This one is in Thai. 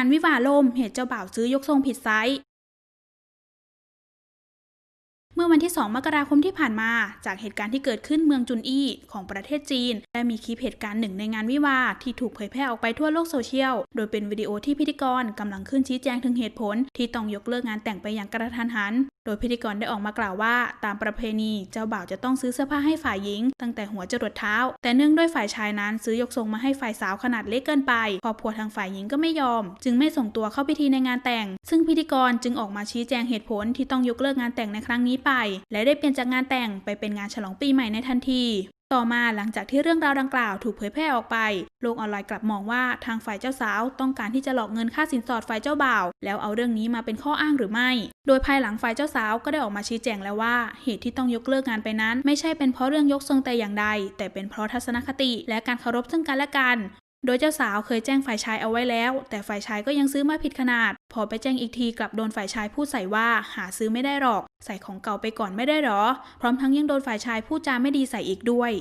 านวิวาล่มเหตุเจ้าบ่าวซื้อยกทรงผิดไซส์เมื่อวันที่ 2 มกราคมที่ผ่านมา จากเหตุการณ์ที่เกิดขึ้นเมืองจุนอี้ของประเทศจีน ได้มีคลิปเหตุการณ์หนึ่งในงานวิวาที่ถูกเผยแพร่ออกไปทั่วโลกโซเชียล โดยเป็นวิดีโอที่พิธีกรกำลังขึ้นชี้แจงถึงเหตุผล ที่ต้องยกเลิกงานแต่งไปอย่างกระทันหัน ดยพิธีกรได้ออกมากล่าวว่า ตามประเพณีเจ้าบ่าวจะต้องซื้อเสื้อผ้าให้ฝ่ายหญิง ตั้งแต่หัวจรดเท้า แต่เนื่องด้วยฝ่ายชายนั้นซื้อยกทรงมาให้ฝ่ายสาวขนาดเล็กเกินไปครอบครัวทางฝ่ายหญิงก็ไม่ยอม จึงไม่ส่งตัวเข้าพิธีในงานแต่ง ซึ่งพิธีกรจึงออกมาชี้แจงเหตุผลที่ต้องยกเลิกงานแต่งในครั้งนี้ไป และได้เปลี่ยนจากงานแต่งไปเป็นงานฉลองปีใหม่ในทันที ต่อมาหลังจากที่เรื่องราวดังกล่าวถูกเผยแพร่ออกไป โลกออนไลน์กลับมองว่าทางฝ่ายเจ้าสาวต้องการที่จะหลอกเงินค่าสินสอดฝ่ายเจ้าบ่าว แล้วเอาเรื่องนี้มาเป็นข้ออ้างหรือไม่ โดยภายหลังฝ่ายเจ้าสาวก็ได้ออกมาชี้แจงแล้วว่า เหตุที่ต้องยกเลิกงานไปนั้น ไม่ใช่เป็นเพราะเรื่องยกทรงแต่อย่างใด แต่เป็นเพราะทัศนคติ และการเคารพซึ่งกันและกัน โดยเจ้าสาวเคยแจ้งฝ่ายชายเอาไว้แล้ว แต่ฝ่ายชายก็ยังซื้อมาผิดขนาด พอไปแจ้งอีกทีกลับโดนฝ่ายชายพูดใส่ว่าหาซื้อไม่ได้หรอก ใส่ของเก่าไปก่อนไม่ได้หรอ พร้อมทั้งยังโดนฝ่ายชายพูดจาไม่ดีใส่อีกด้วย